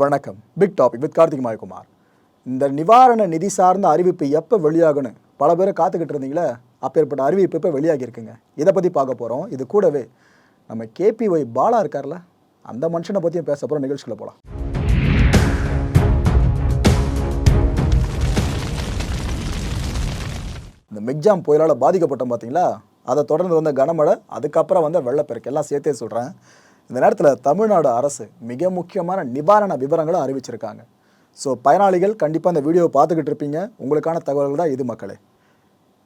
வணக்கம். Big topic with Karthik Mayakumar. இந்த நிவாரண நிதி சார்ந்த அறிவிப்பு எப்போ வெளியாகணும் பல பேர் காத்துக்கிட்டு இருந்தீங்களே அப்பேற்பட்ட அறிவிப்பு இப்போ வெளியாகி இருக்குங்க. இதை பற்றி பார்க்க போகிறோம் இது கூடவே நம்ம கேபிஒய் பாலா இருக்கார்ல அந்த மனுஷனை பற்றியும் பேச போகிறோம் நிகழ்ச்சிக்குள்ள போகலாம் இந்த மிக்ஜாம் புயலால் பாதிக்கப்பட்டோம் பார்த்தீங்களா அதை தொடர்ந்து வந்த கனமழை அதுக்கப்புறம் வந்த வெள்ளப்பெருக்கு. எல்லாம் சேர்த்தே சொல்கிறேன் இந்த நேரத்தில் தமிழ்நாடு அரசு மிக முக்கியமான நிவாரண விவரங்களை அறிவிச்சிருக்காங்க. ஸோ பயனாளிகள் கண்டிப்பாக இந்த வீடியோவை பார்த்துக்கிட்டு இருப்பீங்க. உங்களுக்கான தகவல்கள் தான் இது மக்களே.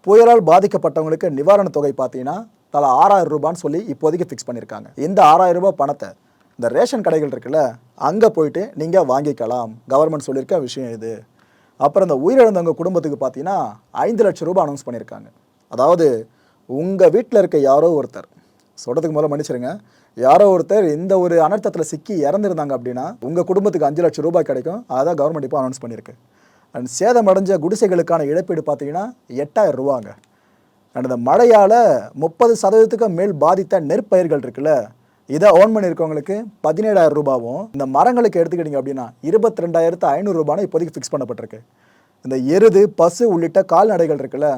புயலால் பாதிக்கப்பட்டவங்களுக்கு நிவாரணத் தொகை பார்த்தீங்கன்னா தலா ஆறாயிரம் ரூபான்னு சொல்லி இப்போதைக்கு ஃபிக்ஸ் பண்ணியிருக்காங்க இந்த ஆறாயிரம் ரூபாய் பணத்தை இந்த ரேஷன் கடைகள் இருக்குல்ல அங்கே போயிட்டு நீங்கள் வாங்கிக்கலாம். கவர்மெண்ட் சொல்லியிருக்க விஷயம் இது. அப்புறம் இந்த உயிரிழந்தவங்க குடும்பத்துக்கு பார்த்தீங்கன்னா ஐந்து லட்சம் ரூபாய் அனௌன்ஸ் பண்ணியிருக்காங்க அதாவது உங்கள் வீட்டில் இருக்க யாரோ ஒருத்தர் சொல்கிறதுக்கு முதல்ல மன்னிச்சிருங்க. யாரோ ஒருத்தர் இந்த ஒரு அனர்த்தத்தில் சிக்கி இறந்துருந்தாங்க அப்படின்னா உங்கள் குடும்பத்துக்கு அஞ்சு லட்சம் ரூபாய் கிடைக்கும். அதான் கவர்மெண்ட் இப்போ அனௌன்ஸ் பண்ணியிருக்கு. அண்ட் சேதமடைஞ்ச குடிசைகளுக்கான இழப்பீடு பார்த்தீங்கன்னா எட்டாயிரம் ரூபாங்க. அண்ட் இந்த மழையால் முப்பது சதவீதத்துக்கு மேல் பாதித்த நெற்பயிர்கள் இருக்குல்ல இதை ஓன் பண்ணியிருக்கவங்களுக்கு பதினேழாயிரம் ரூபாவும் இந்த மரங்களுக்கு எடுத்துக்கிட்டீங்க அப்படின்னா இருபத்தி ரெண்டாயிரத்து ஐநூறு இப்போதைக்கு ஃபிக்ஸ் பண்ணப்பட்டிருக்கு. இந்த எருது பசு உள்ளிட்ட கால்நடைகள் இருக்குல்ல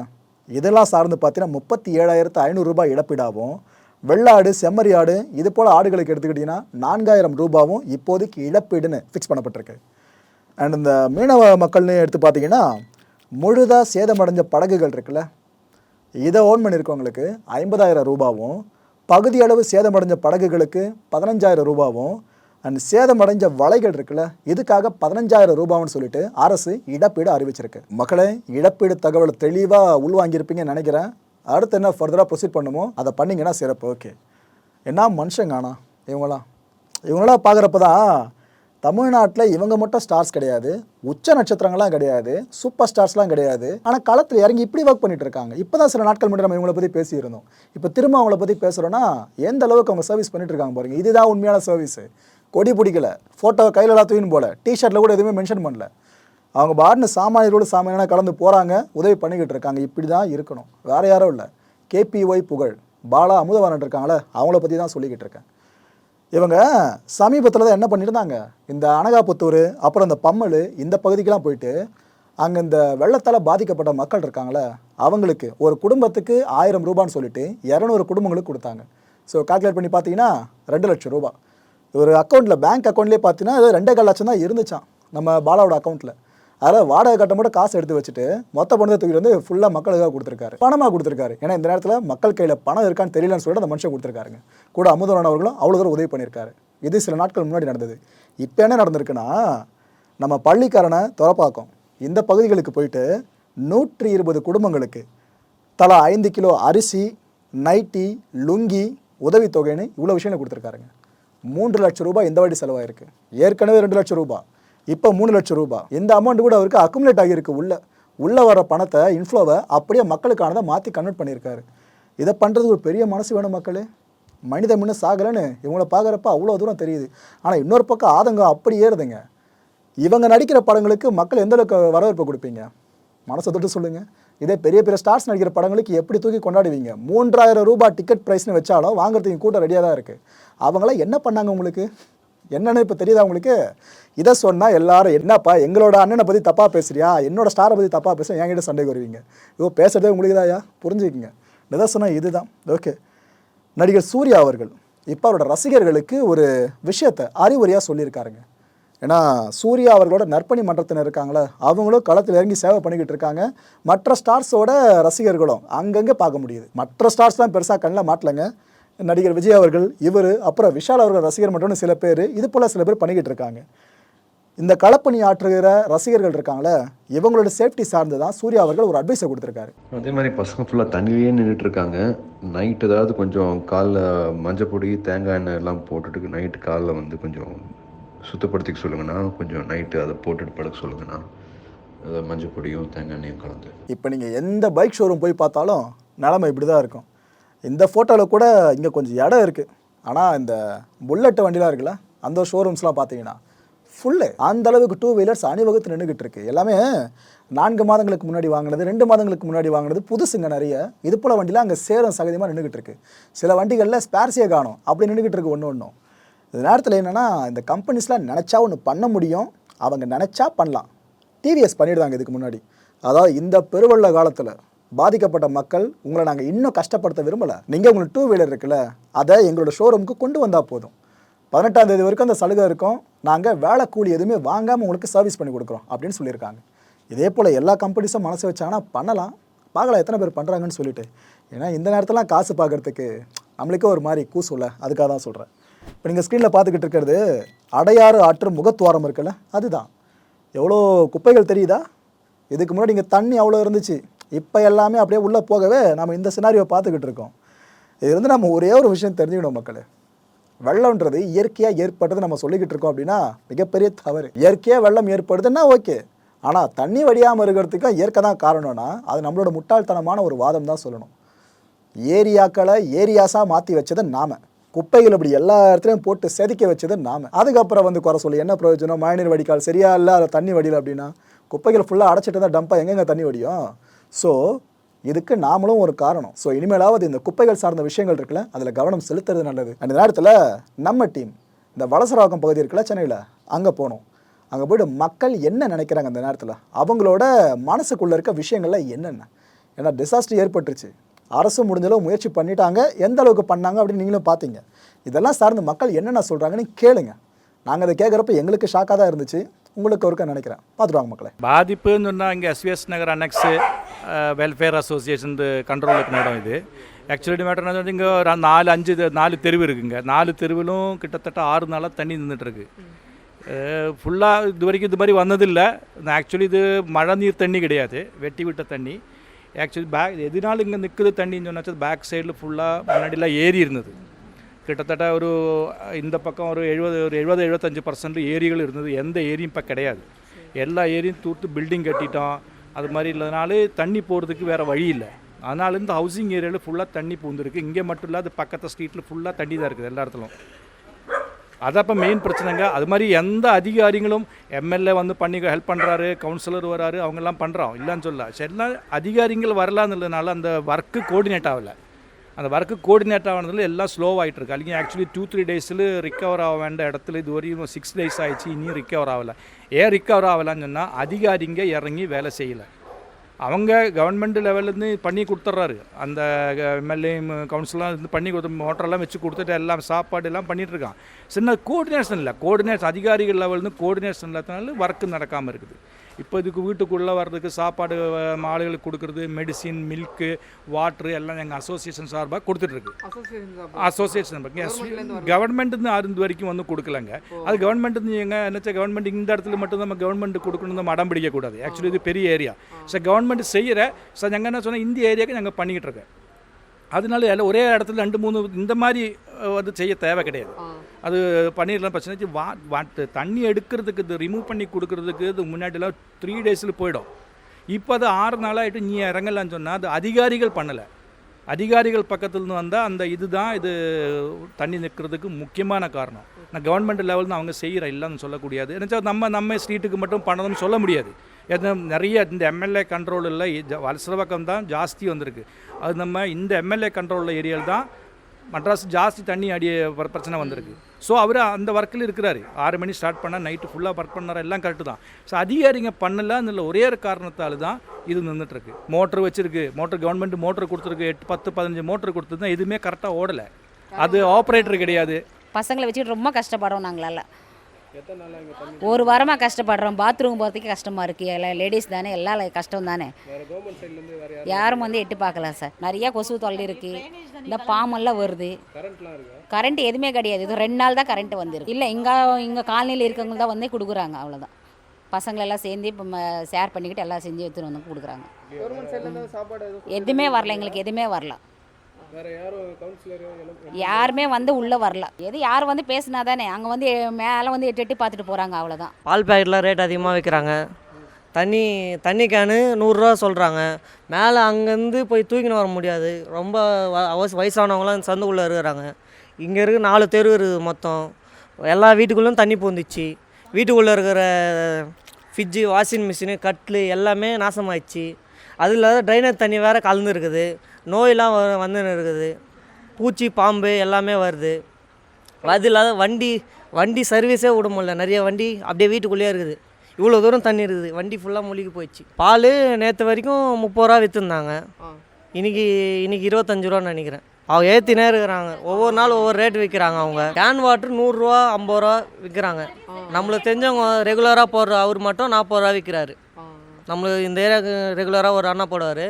இதெல்லாம் சார்ந்து பார்த்தீங்கன்னா முப்பத்தி ஏழாயிரத்து ஐநூறுரூபா இழப்பீடாகவும் வெள்ளாடு செம்மறியாடு இது போல் ஆடுகளுக்கு எடுத்துக்கிட்டிங்கன்னா நான்காயிரம் ரூபாவும் இப்போதைக்கு இழப்பீடுன்னு ஃபிக்ஸ் பண்ணப்பட்டிருக்கு. அண்ட் இந்த மீனவ மக்கள்னு எடுத்து பார்த்தீங்கன்னா முழுதாக சேதமடைஞ்ச படகுகள் இருக்குல்ல இதை ஓன் பண்ணியிருக்கவங்களுக்கு ஐம்பதாயிரம் ரூபாவும் பகுதி அளவு சேதமடைஞ்ச படகுகளுக்கு பதினஞ்சாயிரம் ரூபாவும் அண்ட் சேதமடைஞ்ச வலைகள் இருக்குல்ல இதுக்காக பதினஞ்சாயிரம் ரூபாவும் சொல்லிட்டு அரசு இழப்பீடு அறிவிச்சிருக்கு. மக்களை இழப்பீடு தகவலை தெளிவாக உள்வாங்கியிருப்பீங்கன்னு நினைக்கிறேன். அடுத்து என்ன ஃபர்தராக ப்ரொசீட் பண்ணுமோ அதை பண்ணிங்கன்னா சிறப்பு. ஓகே என்ன மனுஷங்க ஆனால் இவங்களாம் இவங்களாம் பார்க்குறப்ப தான் தமிழ்நாட்டில் இவங்க மட்டும் ஸ்டார்ஸ் கிடையாது. உச்ச நட்சத்திரங்கள்லாம் கிடையாது. சூப்பர் ஸ்டார்ஸ்லாம் கிடையாது. ஆனால் களத்தில் இறங்கி இப்படி ஒர்க் பண்ணிட்டு இருக்காங்க. இப்போ தான் சில நாட்கள் முன்னாடி நம்ம இவங்கள பற்றி பேசியிருந்தோம். இப்போ திரும்ப அவங்கள பற்றி பேசுகிறோன்னா எந்த அளவுக்கு அவங்க சர்வீஸ் பண்ணிட்டு இருக்காங்க பாருங்க. இதுதான் உண்மையான சர்வீஸ் கொடி பிடிக்கல. ஃபோட்டோ கையில் எல்லாத்தையும் போல டிஷர்ட்டில் கூட எதுவுமே மென்ஷன் பண்ணல. அவங்க பாட்டுன்னு சாமானியரோடு சாமானியனாக கலந்து போகிறாங்க உதவி பண்ணிக்கிட்டு இருக்காங்க. இப்படி தான் இருக்கணும். வேறு யாரும் இல்லை. கேபிஒய் புகழ் பாலா அமுதவாரன் இருக்காங்களே அவங்கள பற்றி தான் சொல்லிக்கிட்டு இருக்கேன். இவங்க சமீபத்தில் தான் என்ன பண்ணியிருந்தாங்க? இந்த அனகாபுத்தூர் அப்புறம் இந்த பம்மல் இந்த பகுதிக்கெலாம் போயிட்டு அங்கே இந்த வெள்ளத்தால் பாதிக்கப்பட்ட மக்கள் இருக்காங்களே அவங்களுக்கு ஒரு குடும்பத்துக்கு ஆயிரம் ரூபான்னு சொல்லிட்டு இரநூறு குடும்பங்களுக்கு கொடுத்தாங்க. ஸோ கால்குலேட் பண்ணி பார்த்தீங்கன்னா ரெண்டு லட்சம் ரூபா. ஒரு அக்கௌண்ட்டில் பேங்க் அக்கௌண்ட்லேயே பார்த்தீங்கன்னா அது ரெண்டே கால் லட்சம் தான் இருந்துச்சான் நம்ம பாலாவோட அக்கௌண்ட்டில் அதில் வாடகை கட்ட மட்டும் காசு எடுத்து வச்சுட்டு மொத்த பணத்தை தூக்கிட்டு வந்து ஃபுல்லாக மக்களுக்காக கொடுத்துருக்காரு. பணமாக கொடுத்துருக்காரு. ஏன்னா இந்த நேரத்தில் மக்கள் கையில் பணம் இருக்கான்னு தெரியலன்னு சொல்லிட்டு அந்த மனுஷன் கொடுத்துருக்காருங்க. கூட அமுதவன் அவர்களும் அவ்வளோ தூரம் உதவி பண்ணியிருக்காரு. இது சில நாட்கள் முன்னாடி நடந்தது. இப்போ என்ன நடந்திருக்குன்னா நம்ம பள்ளிக்காரனை துறப்பாக்கம் இந்த பகுதிகளுக்கு போயிட்டு நூற்றி இருபது குடும்பங்களுக்கு தலா ஐந்து கிலோ அரிசி நைட்டி லுங்கி உதவித்தொகைன்னு இவ்வளோ விஷயங்களை கொடுத்துருக்காருங்க. மூன்று லட்சம் ரூபாய் இந்த வாட்டி செலவாயிருக்கு. ஏற்கனவே ரெண்டு லட்சம் ரூபாய். இப்போ மூணு லட்சம் ரூபாய் இந்த அமௌண்ட் கூட அவருக்கு அக்குமுலேட் ஆகியிருக்கு உள்ள. உள்ளே வர பணத்தை இன்ஃப்ளோவை அப்படியே மக்களுக்கானதை மாற்றி கன்வெர்ட் பண்ணியிருக்காரு. இதை பண்ணுறது ஒரு பெரிய மனசு வேணும் மக்களே. மனித முன்ன சாகலைன்னு இவங்கள பார்க்குறப்ப அவ்வளோ தூரம் தெரியுது. ஆனால் இன்னொரு பக்கம் ஆதங்கம் அப்படி ஏறுதுங்க. இவங்க நடிக்கிற படங்களுக்கு மக்கள் எந்த அளவுக்கு வரவேற்பு கொடுப்பீங்க? மனசை தொட்டு சொல்லுங்கள் இதே பெரிய பெரிய ஸ்டார்ஸ் நடிக்கிற படங்களுக்கு எப்படி தூக்கி கொண்டாடுவீங்க? மூன்றாயிரம் ரூபாய் டிக்கெட் ப்ரைஸ்னு வச்சாலும் வாங்குறதுக்கு கூட்டம் ரெடியாக தான் இருக்குது அவங்களாம் என்ன பண்ணாங்க உங்களுக்கு? என்னென்னு இப்போ தெரியுதா உங்களுக்கு? இதை சொன்னால் எல்லாரும் என்னப்பா எங்களோட அண்ணனை பற்றி தப்பாக பேசுறியா? என்னோட ஸ்டாரை பற்றி தப்பாக பேச என்கிட்ட சண்டைக்கு வருவீங்க. ஐயோ பேசுகிறதே உங்களுக்கு தாயா புரிஞ்சுக்கங்க. நிதர்சனம் இதுதான். ஓகே. நடிகர் சூர்யா அவர்கள் இப்போ அவரோட ரசிகர்களுக்கு ஒரு விஷயத்தை அறிவுரையாக சொல்லியிருக்காருங்க. ஏன்னா சூர்யா அவர்களோட நற்பணி மன்றத்தினர் இருக்காங்களே அவங்களும் களத்தில் இறங்கி சேவை பண்ணிக்கிட்டு இருக்காங்க. மற்ற ஸ்டார்ஸோட ரசிகர்களும் அங்கங்கே பார்க்க முடியுது. மற்ற ஸ்டார்ஸ் தான் பெருசாக கண்ணில் மாட்டலைங்க. நடிகர் விஜய் அவர்கள் இவர் அப்புறம் விஷால் அவர்கள் ரசிகர் மன்றம்னு சில பேர் இது போல் சில பேர் பண்ணிக்கிட்டு இருக்காங்க. இந்த களப்பணி ஆற்றுகிற ரசிகர்கள் இருக்காங்களே இவங்களோட சேஃப்டி சார்ந்து தான் சூர்யா அவர்கள் ஒரு அட்வைஸை கொடுத்துருக்காரு. அதே மாதிரி பசங்க ஃபுல்லாக தண்ணியிலேயே நின்றுட்டு இருக்காங்க நைட் ஏதாவது கொஞ்சம் காலில் மஞ்சப்பொடி தேங்காய் எண்ணெய் எல்லாம் போட்டுட்டு நைட்டு காலில் வந்து கொஞ்சம் சுத்தப்படுத்திக்க சொல்லுங்கண்ணா. கொஞ்சம் நைட்டு அதை போட்டுட்டு படுக்க சொல்லுங்கண்ணா. அதை மஞ்சப்பொடியும் தேங்காய் எண்ணெயும் கலந்து. இப்போ நீங்கள் எந்த பைக் ஷோரூம் போய் பார்த்தாலும் நிலமை இப்படி தான் இருக்கும். இந்த ஃபோட்டோவில் கூட இங்கே கொஞ்சம் இடம் இருக்குது ஆனால் இந்த புல்லட்டு வண்டிலாம் இருக்குல்ல அந்த ஷோரூம்ஸ்லாம் பார்த்தீங்கன்னா ஃபுல்லு அந்த அளவுக்கு டூ வீலர்ஸ் அணிவகுத்து நின்றுக்கிட்டு இருக்கு. எல்லாமே நான்கு மாதங்களுக்கு முன்னாடி வாங்கினது ரெண்டு மாதங்களுக்கு முன்னாடி வாங்கினது புதுசுங்க நிறைய. இது போல் வண்டிலாம் அங்கே சேரும் சகதியமாக நின்றுக்கிட்டு இருக்கு. சில வண்டிகளில் ஸ்பேர்ஸியே காணும். அப்படி நின்றுக்கிட்டு இருக்கு ஒன்று ஒன்றும் இந்த நேரத்தில் என்னென்னா இந்த கம்பெனிஸ்லாம் நினச்சா ஒன்று பண்ண முடியும். அவங்க நினச்சா பண்ணலாம். டிவிஎஸ் பண்ணிடுறாங்க இதுக்கு முன்னாடி. அதாவது இந்த பெருவள்ள காலத்தில் பாதிக்கப்பட்ட மக்கள் உங்களை நாங்கள் இன்னும் கஷ்டப்படுத்த விரும்பலை. நீங்கள் உங்களுக்கு டூ வீலர் இருக்குல்ல அதை எங்களோட ஷோரூமுக்கு கொண்டு வந்தால் போதும். பதினெட்டாம் தேதி வரைக்கும் அந்த சலுகை இருக்கும். நாங்கள் வேலை கூலி எதுவுமே வாங்காமல் உங்களுக்கு சர்வீஸ் பண்ணி கொடுக்குறோம் அப்படின்னு சொல்லியிருக்காங்க. இதே போல் எல்லா கம்பெனிஸும் மனசு வச்சாங்கன்னா பண்ணலாம். பார்க்கலாம் எத்தனை பேர் பண்ணுறாங்கன்னு சொல்லிட்டு. ஏன்னா இந்த நேரத்துலாம் காசு பார்க்கறதுக்கு நம்மளுக்கே ஒரு மாதிரி கூசுல அதுக்காக தான் சொல்கிறேன் இப்போ நீங்கள் ஸ்க்ரீனில் பார்த்துக்கிட்டு இருக்கிறது அடையாறு ஆற்று முகத்துவாரம் இருக்குல்ல அதுதான். எவ்வளோ குப்பைகள் தெரியுதா? இதுக்கு முன்னாடி இங்கே தண்ணி அவ்வளோ இருந்துச்சு. இப்போ எல்லாமே அப்படியே உள்ளே போகவே நம்ம இந்த சினாரியோ பார்த்துக்கிட்டு இருக்கோம். இது வந்து நம்ம ஒரே ஒரு விஷயம் தெரிஞ்சுக்கணும் மக்களே. வெள்ளம்ன்றது இயற்கையாக ஏற்பட்டது நம்ம சொல்லிக்கிட்டு இருக்கோம் அப்படின்னா மிகப்பெரிய தவறு. இயற்கையாக வெள்ளம் ஏற்படுதுன்னா ஓகே. ஆனால் தண்ணி வடியாமல் இருக்கிறதுக்கு இயற்கை தான் காரணம்னா அது நம்மளோட முட்டாள்தனமான ஒரு வாதம் தான் சொல்லணும். ஏரியாக்களை ஏரியாஸாக மாற்றி வச்சது நாம. குப்பைகள் இப்படி எல்லா இடத்துலையும் போட்டு செதுக்க வச்சது நாம. அதுக்கப்புறம் வந்து குறை சொல்லி என்ன பிரயோஜனம்? மழைநீர் வடிகால் சரியா இல்லை அதில் தண்ணி வடியல அப்படின்னா குப்பைகள் ஃபுல்லாக அடைச்சிட்டு தான் டம்பாக எங்கெங்கே தண்ணி வடியும்? ஸோ இதுக்கு நாமளும் ஒரு காரணம். ஸோ இனிமேலாவது இந்த குப்பைகள் சார்ந்த விஷயங்கள் இருக்குல்ல அதில் கவனம் செலுத்துறது நல்லது. அந்த நேரத்தில் நம்ம டீம் இந்த வலசராக்கம் பகுதி இருக்குல்ல சென்னையில் அங்கே போனோம். அங்கே போய்ட்டு மக்கள் என்ன நினைக்கிறாங்க அந்த நேரத்தில்? அவங்களோட மனசுக்குள்ளே இருக்க விஷயங்கள்ல என்னென்ன? ஏன்னா டிசாஸ்டர் ஏற்பட்டுருச்சு. அரசு முடிஞ்சளவு முயற்சி பண்ணிட்டாங்க. எந்த அளவுக்கு பண்ணாங்க அப்படின்னு நீங்களும் பார்த்தீங்க இதெல்லாம் சார்ந்து மக்கள் என்னென்ன சொல்கிறாங்கன்னு கேளுங்க. நாங்கள் அதை கேட்குறப்ப எங்களுக்கு ஷாக்காக தான் இருந்துச்சு. உங்களுக்கு ஒருக்க நினைக்கிறேன். பார்த்துட்டு வாங்க மக்களே. பாதிப்புன்னு சொன்னால் இங்கே SVS Nagar annexe welfare association control இருக்கிற இடம் இது. ஆக்சுவலி மேட்டர் என்ன இங்கே ஒரு நாலு அஞ்சு நாலு தெருவு இருக்குங்க. நாலு தெருவிலும் கிட்டத்தட்ட ஆறு நாளாக தண்ணி நின்றுட்டுருக்கு ஃபுல்லாக இது வரைக்கும் இது மாதிரி வந்ததில்லை. ஆக்சுவலி இது மழை நீர் தண்ணி கிடையாது. வெட்டி விட்ட தண்ணி. ஆக்சுவலி பேக் எதுனாலும் இங்கே நிற்குது தண்ணின்னு சொன்னாச்சு பேக் சைடில் ஃபுல்லாக முன்னாடிலாம் ஏரி இருந்தது. கிட்டத்தட்ட ஒரு இந்த பக்கம் ஒரு எழுபது ஒரு எழுபது எழுபத்தஞ்சு பர்சன்ட் ஏரிகள் இருந்தது. எந்த ஏரியும் இப்போ கிடையாது. எல்லா ஏரியும் தூர்த்து பில்டிங் கட்டிட்டோம். அது மாதிரி இல்லைனாலே தண்ணி போகிறதுக்கு வேறு வழி இல்லை. அதனால இந்த ஹவுசிங் ஏரியாவில் ஃபுல்லாக தண்ணி பூந்துருக்கு இங்கே மட்டும் இல்லாத பக்கத்து ஸ்ட்ரீட்டில் ஃபுல்லாக தண்ணி தான் இருக்குது எல்லா இடத்துலும் அதான் இப்போ மெயின் பிரச்சனைங்க. அது மாதிரி எந்த அதிகாரிகளும் எம்எல்ஏ வந்து பண்ணி ஹெல்ப் பண்ணுறாரு கவுன்சிலர் வராரு அவங்கெல்லாம் பண்ணுறோம் இல்லைன்னு சொல்ல சரி அதிகாரிகள் வரலான்னு இல்லைனால அந்த ஒர்க்கு கோஆர்டினேட் ஆகலை. அந்த ஒர்க்கு கோஆர்டினேட் ஆனதுல எல்லாம் ஸ்லோவாகிட்டு இருக்கு அல்லது ஆக்சுவலி டூ த்ரீ டேஸில் ரிக்கவர் ஆக வேண்ட இடத்துல இது வரையும் சிக்ஸ் டேஸ் ஆயிடுச்சு இனியும் ரிக்கவர் ஆகலை. ஏன் ரிக்கவர் ஆகலான்னு சொன்னால் அதிகாரிங்க இறங்கி வேலை செய்யலை. அவங்க கவர்மெண்ட் லெவல்லேருந்து பண்ணி கொடுத்துட்றாரு அந்த எம்எல்ஏ கவுன்சிலாம் இருந்து பண்ணி கொடுத்து மோட்டரெல்லாம் வச்சு கொடுத்துட்டு எல்லாம் சாப்பாடு எல்லாம் பண்ணிகிட்ருக்கான் சின்ன கோஆர்டினேஷன் இல்லை. கோஆர்டினேஷன் அதிகாரிகள் லெவல்லேருந்து கோஆர்டினேஷன் இல்லாதனால ஒர்க்கு நடக்காமல் இருக்குது. இப்போ இதுக்கு வீட்டுக்குள்ளே வர்றதுக்கு சாப்பாடு ஆளுகளுக்கு கொடுக்குறது மெடிசின் மில்க்கு வாட்ரு எல்லாம் எங்கள் அசோசியேஷன் சார்பாக கொடுத்துட்ருக்கு. அசோசியேஷன் கவர்மெண்ட் யாரும் இது வரைக்கும் வந்து கொடுக்கலங்க. அது கவர்மெண்ட் எங்க நினச்ச கவர்மெண்ட் இந்த இடத்துல மட்டும் நம்ம கவர்மெண்ட் கொடுக்கணும் நம்ம அடம் பிடிக்கக்கூடாது. ஆக்சுவலி இது பெரிய ஏரியா ஸோ கவர்மெண்ட் செய்கிற ஸோ நாங்கள் என்ன சொன்னால் இந்த ஏரியாவுக்கு நாங்கள் பண்ணிக்கிட்டு இருக்கோம். அதனால எல்லாம் ஒரே இடத்துல ரெண்டு மூணு இந்த மாதிரி வந்து செய்ய தேவை கிடையாது. அது பண்ணிடலாம் பிரச்சனை. வா வாட்டு தண்ணி எடுக்கிறதுக்கு இது ரிமூவ் பண்ணி கொடுக்கறதுக்கு இது முன்னாடிலாம் த்ரீ டேஸில் போயிடும். இப்போ அது ஆறு நாளாகிட்டு நீ இறங்கலான்னு சொன்னால் அது அதிகாரிகள் பண்ணலை. அதிகாரிகள் பக்கத்துலேருந்து வந்தால் அந்த இதுதான் இது தண்ணி நிற்கிறதுக்கு முக்கியமான காரணம். நான் கவர்மெண்ட் லெவலில் அவங்க செய்கிற இல்லைன்னு சொல்லக்கூடியது. நினச்சா நம்ம நம்ம ஸ்ட்ரீட்டுக்கு மட்டும் பண்ணணும்னு சொல்ல முடியாது. நிறைய இந்த எம்எல்ஏ கண்ட்ரோல் இல்லை வலசரவாக்கம் தான் ஜாஸ்தி வந்திருக்கு. அது நம்ம இந்த எம்எல்ஏ கண்ட்ரோலில் ஏரியாவில் தான் மட்ராஸ் ஜாஸ்தி தண்ணி அடி பிரச்சனை வந்திருக்கு. ஸோ அவர் அந்த ஒர்க்கில் இருக்கிறாரு. ஆறு மணி ஸ்டார்ட் பண்ணால் நைட்டு ஃபுல்லாக ஒர்க் பண்ணார் எல்லாம் கரெக்டு தான். ஸோ அதிகாரிங்க பண்ணல அதில் ஒரே ஒரு காரணத்தால் தான் இது நின்றுட்டுருக்கு மோட்ரு வச்சிருக்கு. மோட்ரு கவர்மெண்ட் மோட்ரு கொடுத்துருக்கு. எட்டு பத்து பதினஞ்சு மோட்ரு கொடுத்து தான் எதுவுமே கரெக்டாக ஓடலை. அது ஆப்ரேட்டர் கிடையாது. பசங்களை வச்சுட்டு ரொம்ப கஷ்டப்படுறோம் நாங்களால. ஒரு வாரமாக கஷ்டப்படுறோம். பாத்ரூம் போகிறதுக்கு கஷ்டமாக இருக்குது எல்லாம் லேடிஸ் தானே எல்லாம் கஷ்டம் தானே. யாரும் வந்து எட்டு பார்க்கல சார். நிறைய கொசு தொல்லை இருக்குது இந்த பாமெல்லாம் வருது. கரண்ட் எதுவுமே கிடையாது. இது ரெண்டு நாள் தான் கரண்ட் வந்துருக்கு. இல்லை இங்கே இங்கே காலனியில் இருக்கவங்க தான் வந்து கொடுக்குறாங்க அவ்வளோதான் பசங்களெல்லாம் சேர்ந்து இப்போ ஷேர் பண்ணிக்கிட்டு எல்லாம் செஞ்சு எடுத்துகிட்டு வந்து கொடுக்குறாங்க. எதுவுமே வரல எங்களுக்கு எதுவுமே வரல. யாருமே வந்து உள்ளே வரல. எது யார் வந்து பேசினா தானே அங்கே வந்து மேலே வந்து எட்டு எட்டி பார்த்துட்டு போகிறாங்க அவ்வளோதான் பால் பாக்கெட்லாம் ரேட் அதிகமாக விற்கிறாங்க தண்ணி தண்ணி கேனு நூறுரூவா சொல்கிறாங்க மேலே அங்கேருந்து போய் தூக்கின்னு வர முடியாது. ரொம்ப அவச- வயசானவங்களாம் சந்துக்குள்ளே இருக்கிறாங்க. இங்கே இருக்க நாலு தெரு இருக்குது மொத்தம். எல்லா வீட்டுக்குள்ளேயும் தண்ணி பூந்துச்சு. வீட்டுக்குள்ளே இருக்கிற ஃப்ரிட்ஜு வாஷிங் மிஷினு கட்லு எல்லாமே நாசமாயிடுச்சு. அது இல்லாத ட்ரைனேஜ் தண்ணி வேறு கலந்து இருக்குது நோயெல்லாம் வ- வந்துன்னு இருக்குது பூச்சி பாம்பு எல்லாமே வருது. அது இல்லாத வண்டி வண்டி சர்வீஸே விட முடியல. நிறைய வண்டி அப்படியே வீட்டுக்குள்ளேயே இருக்குது. இவ்வளோ தூரம் தண்ணி இருக்குது. வண்டி ஃபுல்லாக மூழ்கி போயிடுச்சு. பால் நேற்று வரைக்கும் முப்பது ரூபா விற்றுருந்தாங்க இன்னைக்கு இன்னைக்கு இருபத்தஞ்சு ரூபான்னு நினைக்கிறேன். அவங்க ஏற்றினே இருக்கிறாங்க. ஒவ்வொரு நாள் ஒவ்வொரு ரேட் விற்கிறாங்க அவங்க. கேன் வாட்டர் நூறுரூவா ஐம்பது ரூபா விற்கிறாங்க நம்மளுக்கு தெரிஞ்சவங்க ரெகுலராக போடுற அவர் மட்டும் நாற்பது ரூபா விற்கிறாரு நம்மளுக்கு இந்த ஏரியாவுக்கு ரெகுலராக ஒரு அண்ணா போடுவார்.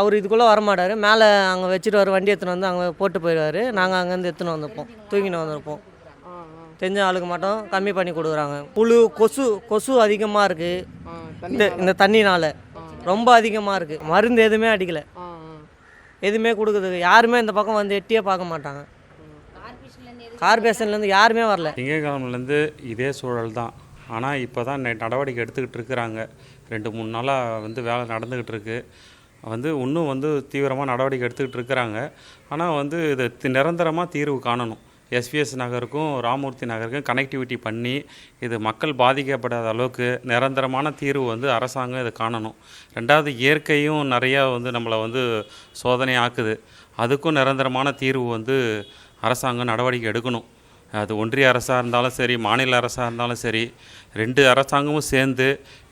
அவர் இதுக்குள்ளே வரமாட்டார். மேலே அங்கே வச்சுட்டு வர வண்டி எடுத்துன்னு வந்து அங்கே போட்டு போயிடுவார். நாங்கள் அங்கேருந்து எடுத்துன்னு வந்திருப்போம். தூக்கின்னு வந்திருப்போம். தெரிஞ்ச ஆளுக்கு மட்டும் கம்மி பண்ணி கொடுக்குறாங்க. புழு கொசு கொசு அதிகமாக இருக்குது இந்த இந்த தண்ணினால். ரொம்ப அதிகமாக இருக்குது மருந்து எதுவுமே அடிக்கலை. எதுவுமே கொடுக்குறது யாருமே இந்த பக்கம் வந்து எட்டியே பார்க்க மாட்டாங்க. கார்பரேஷன்லேருந்து யாருமே வரல. திங்கட்கிழமைலேருந்து இதே சூழல் தான். ஆனால் இப்போ தான் நடவடிக்கை எடுத்துக்கிட்டு இருக்கிறாங்க. ரெண்டு மூணு நாளாக வந்து வேலை நடந்துக்கிட்டு இருக்கு வந்து இன்னும் வந்து தீவிரமாக நடவடிக்கை எடுத்துக்கிட்டு இருக்கிறாங்க. ஆனால் வந்து இதை தி- நிரந்தரமாக தீர்வு காணணும். எஸ்பிஎஸ் நகருக்கும் ராமூர்த்தி நகருக்கும் கனெக்டிவிட்டி பண்ணி இது மக்கள் பாதிக்கப்படாத அளவுக்கு நிரந்தரமான தீர்வு வந்து அரசாங்கம் இதை காணணும். ரெண்டாவது இயற்கையும் நிறையா வந்து நம்மளை வந்து சோதனை ஆக்குது அதுக்கும் நிரந்தரமான தீர்வு வந்து அரசாங்கம் நடவடிக்கை எடுக்கணும். அது ஒன்றிய அரசாக இருந்தாலும் சரி மாநில அரசாக இருந்தாலும் சரி ரெண்டு அரசாங்கமும் சேர்ந்து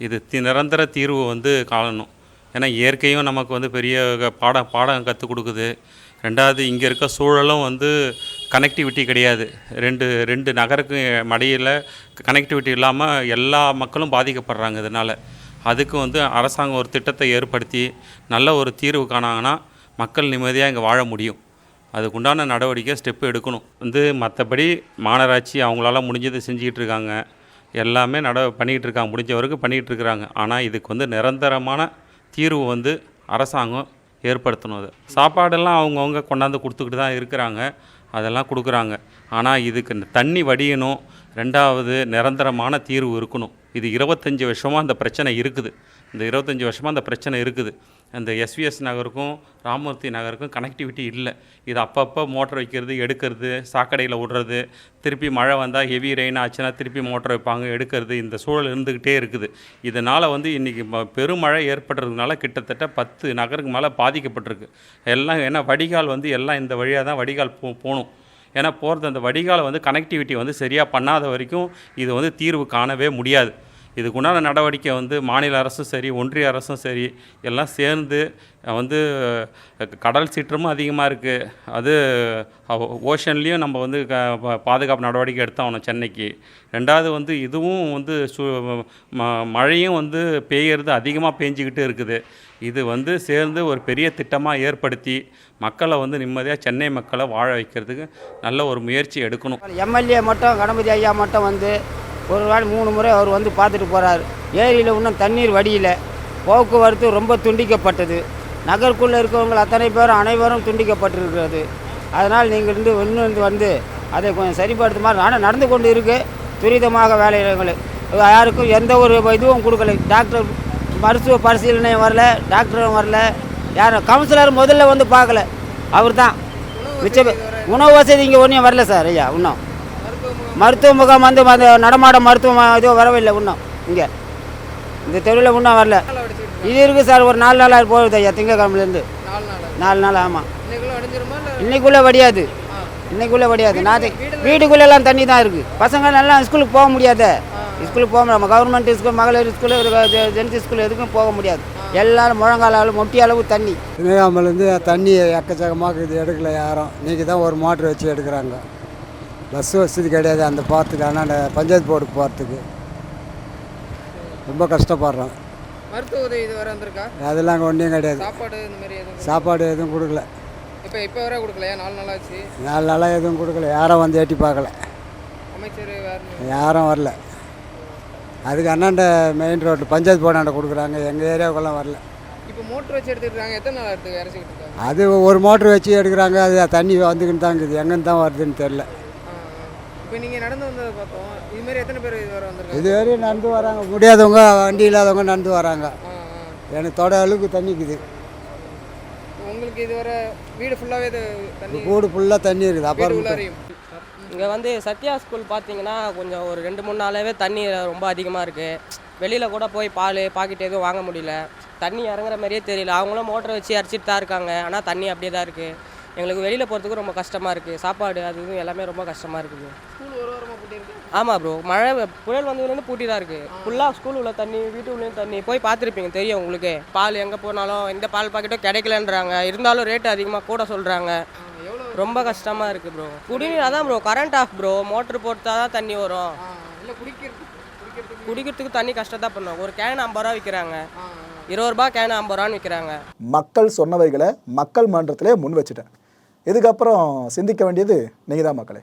இது தி நிரந்தர தீர்வு வந்து காணணும். ஏன்னா இயற்கையும் நமக்கு வந்து பெரிய பாடம் பாடம் கற்றுக் கொடுக்குது. ரெண்டாவது இங்கே இருக்க சூழலும் வந்து கனெக்டிவிட்டி கிடையாது. ரெண்டு ரெண்டு நகருக்கு மடியில் கனெக்டிவிட்டி இல்லாமல் எல்லா மக்களும் பாதிக்கப்படுறாங்க இதனால். அதுக்கு வந்து அரசாங்கம் ஒரு திட்டத்தை ஏற்படுத்தி நல்ல ஒரு தீர்வு காணாங்கன்னா மக்கள் நிம்மதியாக இங்கே வாழ முடியும். அதுக்குண்டான நடவடிக்கை ஸ்டெப்பு எடுக்கணும். வந்து மற்றபடி மாநகராட்சி அவங்களால முடிஞ்சதை செஞ்சுக்கிட்டு இருக்காங்க எல்லாமே நட பண்ணிக்கிட்டு இருக்காங்க முடிஞ்ச வரைக்கும் பண்ணிக்கிட்டு இருக்கிறாங்க ஆனால் இதுக்கு வந்து நிரந்தரமான தீர்வு வந்து அரசாங்கம் ஏற்படுத்தணும் அது. சாப்பாடெல்லாம் அவங்கவுங்க கொண்டாந்து கொடுத்துக்கிட்டு தான் இருக்கிறாங்க. அதெல்லாம் கொடுக்குறாங்க. ஆனால் இதுக்கு தண்ணி வடியணும். ரெண்டாவது நிரந்தரமான தீர்வு இருக்கணும். இது இருபத்தஞ்சி வருஷமாக அந்த பிரச்சனை இருக்குது. இந்த இருபத்தஞ்சி வருஷமாக அந்த பிரச்சனை இருக்குது. அந்த எஸ்விஎஸ் நகருக்கும் ராமூர்த்தி நகருக்கும் கனெக்டிவிட்டி இல்லை. இது அப்பப்போ மோட்டர் வைக்கிறது எடுக்கிறது சாக்கடையில் விடுறது திருப்பி மழை வந்தால் ஹெவி ரெயின் ஆச்சுன்னா திருப்பி மோட்டர் வைப்பாங்க எடுக்கிறது இந்த சூழல் இருந்துக்கிட்டே இருக்குது. இதனால் வந்து இன்றைக்கி பெருமழை ஏற்படுறதுனால கிட்டத்தட்ட பத்து நகருக்கு மேலே பாதிக்கப்பட்டிருக்கு. எல்லாம் ஏன்னா வடிகால் வந்து எல்லாம் இந்த வழியாக தான் வடிகால் போ போகணும். ஏன்னா போகிறது அந்த வடிகாலை வந்து கனெக்டிவிட்டி வந்து சரியாக பண்ணாத வரைக்கும் இது வந்து தீர்வு காணவே முடியாது. இதுக்குண்டான நடவடிக்கை வந்து மாநில அரசும் சரி ஒன்றிய அரசும் சரி எல்லாம் சேர்ந்து வந்து கடல் சீற்றமும் அதிகமாக இருக்குது அது ஓஷன்லேயும் நம்ம வந்து க- பாதுகாப்பு நடவடிக்கை எடுத்தாகணும் சென்னைக்கு. ரெண்டாவது வந்து இதுவும் வந்து சு ம- மழையும் வந்து பெய்யறது அதிகமாக பெஞ்சிக்கிட்டு இருக்குது. இது வந்து சேர்ந்து ஒரு பெரிய திட்டமாக ஏற்படுத்தி மக்களை வந்து நிம்மதியாக சென்னை மக்களை வாழ வைக்கிறதுக்கு நல்ல ஒரு முயற்சி எடுக்கணும். எம்எல்ஏ மட்டும் கணபதி ஐயா மட்டும் வந்து ஒரு நாள் மூணு முறை அவர் வந்து பார்த்துட்டு போகிறார் ஏரியில் இன்னும் தண்ணீர் வடியல. போக்குவரத்து ரொம்ப துண்டிக்கப்பட்டது. நகருக்குள்ளே இருக்கிறவங்க அத்தனை பேரும் அனைவரும் துண்டிக்கப்பட்டிருக்கிறது. அதனால் நீங்கள் இருந்து இன்னும் வந்து அதை கொஞ்சம் சரிப்படுத்துமாறு ஆனால் நடந்து கொண்டு இருக்குது துரிதமாக வேலைகள் யாருக்கும் எந்த ஒரு இதுவும் கொடுக்கல. டாக்டர் மருத்துவ பரிசீலனையும் வரல டாக்டரும் வரல. யாரும் கவுன்சிலர் முதல்ல வந்து பார்க்கல. அவர் தான் மிச்ச உணவு வசதி இங்கே ஒன்றும் வரல சார் ஐயா இன்னும். மருத்துவ முகாம் வந்து அந்த நடமாட மருத்துவ இதுவும் வரவில்லை இன்னும். இங்கே. இந்த தெருவில் இன்னும் வரல. இது இருக்குது சார் ஒரு நாலு நாளாக போகுது ஐயா திங்கக்கிழமைலேருந்து நாலு நாள்? ஆமாம் இன்னைக்குள்ளே வடியாது. இன்னைக்குள்ளே வடியாது. நான் வீட்டுக்குள்ளெல்லாம் தண்ணி தான் இருக்குது பசங்க எல்லாம் ஸ்கூலுக்கு போக முடியாதே. ஸ்கூலுக்கு போக முடியாது. கவர்மெண்ட் ஸ்கூல் மகளிர் ஸ்கூலு ஜென்சி ஸ்கூல் எதுக்கும் போக முடியாது. எல்லாரும் முழங்கால அளவு முட்டி அளவு தண்ணி. திணையாமலேருந்து தண்ணி எக்கச்சக்கமாக இது எடுக்கல யாரும். இன்றைக்கி தான் ஒரு மோட்ரு வச்சு எடுக்கிறாங்க. பஸ் வசதி கிடையாது. அந்த போகிறதுக்கு ஆனால் பஞ்சாயத்து போர்டுக்கு போகிறதுக்கு ரொம்ப கஷ்டப்படுறோம். மருத்துவ உதவி இது வர வந்திருக்கா? அதெல்லாம் அங்கே ஒன்றும் கிடையாது. சாப்பாடு இந்த மாதிரி எதுவும் சாப்பாடு எதுவும் கொடுக்கல. இப்போ இப்போ வர கொடுக்கலையா? நாலு நாளாச்சு நாலு நாளாக எதுவும் கொடுக்கல. யாரும் வந்து எட்டி பார்க்கல. அமைச்சர் வேறு யாரும் வரல. அதுக்கு அண்ணாண்ட மெயின் ரோட்டில் பஞ்சாயத்து போர்டாண்ட கொடுக்குறாங்க. எங்கள் ஏரியாவுக்கெல்லாம் வரல. இப்போ மோட்டர் வச்சு எடுத்துட்டு இருக்காங்க. எத்தனை நாள் எடுத்து இறச்சிக்கிட்டு அது ஒரு மோட்ரு வச்சு எடுக்கிறாங்க. அது தண்ணி வந்துக்கிட்டு தான் இருக்குது எங்கேருந்து தான் வருதுன்னு தெரில இப்போ நீங்கள் நடந்து வந்ததை பார்த்தோம். இது மாதிரி எத்தனை பேர் இது வர வந்திருக்காங்க இதுவரையும் நடந்து வராங்க. முடியாதவங்க வண்டி இல்லாதவங்க நடந்து வராங்க. எனக்கு தொட அளவுக்கு தண்ணி இருக்குது உங்களுக்கு இது வர வீடு ஃபுல்லாகவே இது தண்ணி கூடு ஃபுல்லாக தண்ணி இருக்குது வீடு அப்புறம் இங்கே வந்து சத்யா ஸ்கூல் பார்த்தீங்கன்னா கொஞ்சம் ஒரு ரெண்டு மூணு நாளாவே தண்ணி ரொம்ப அதிகமாக இருக்குது வெளியில் கூட போய் பால் பாக்கெட் எதுவும் வாங்க முடியல. தண்ணி இறங்குற மாதிரியே தெரியல. அவங்களும் மோட்டர் வச்சு அரைச்சிட்டு தான் இருக்காங்க. ஆனால் தண்ணி அப்படியே தான் இருக்குது எங்களுக்கு வெளியில் போகிறதுக்கு ரொம்ப கஷ்டமாக இருக்குது சாப்பாடு அது இது எல்லாமே ரொம்ப கஷ்டமாக இருக்குது. ஆமாம் ப்ரோ மழை புயல் வந்ததுலேருந்து பூட்டி தான் இருக்குது ஃபுல்லாக ஸ்கூல் உள்ள தண்ணி வீட்டு உள்ளேயும் தண்ணி. போய் பார்த்துருப்பீங்க தெரியும் உங்களுக்கு. பால் எங்கே போனாலும் எந்த பால் பாக்கெட்டும் கிடைக்கலன்றாங்க. இருந்தாலும் ரேட்டு அதிகமாக கூட சொல்கிறாங்க ரொம்ப கஷ்டமாக இருக்குது ப்ரோ குடிநீர் அதான் bro current off bro motor போட்டா தான் தண்ணி வரும். இல்லை குடிக்கிறது குடிக்கிறதுக்கு. குடிக்கிறதுக்கு தண்ணி கஷ்டம் தான் பண்ணுவோம் ஒரு கேன் ஐம்பது ரூபா விற்கிறாங்க இருபது ரூபா கேன் ஐம்பது ரூபான்னு விற்கிறாங்க மக்கள் சொன்னவைகளை மக்கள் மன்றத்திலே முன் வச்சுட்டேன். இதுக்கப்புறம் சிந்திக்க வேண்டியது நீங்கள் தான் மக்களே.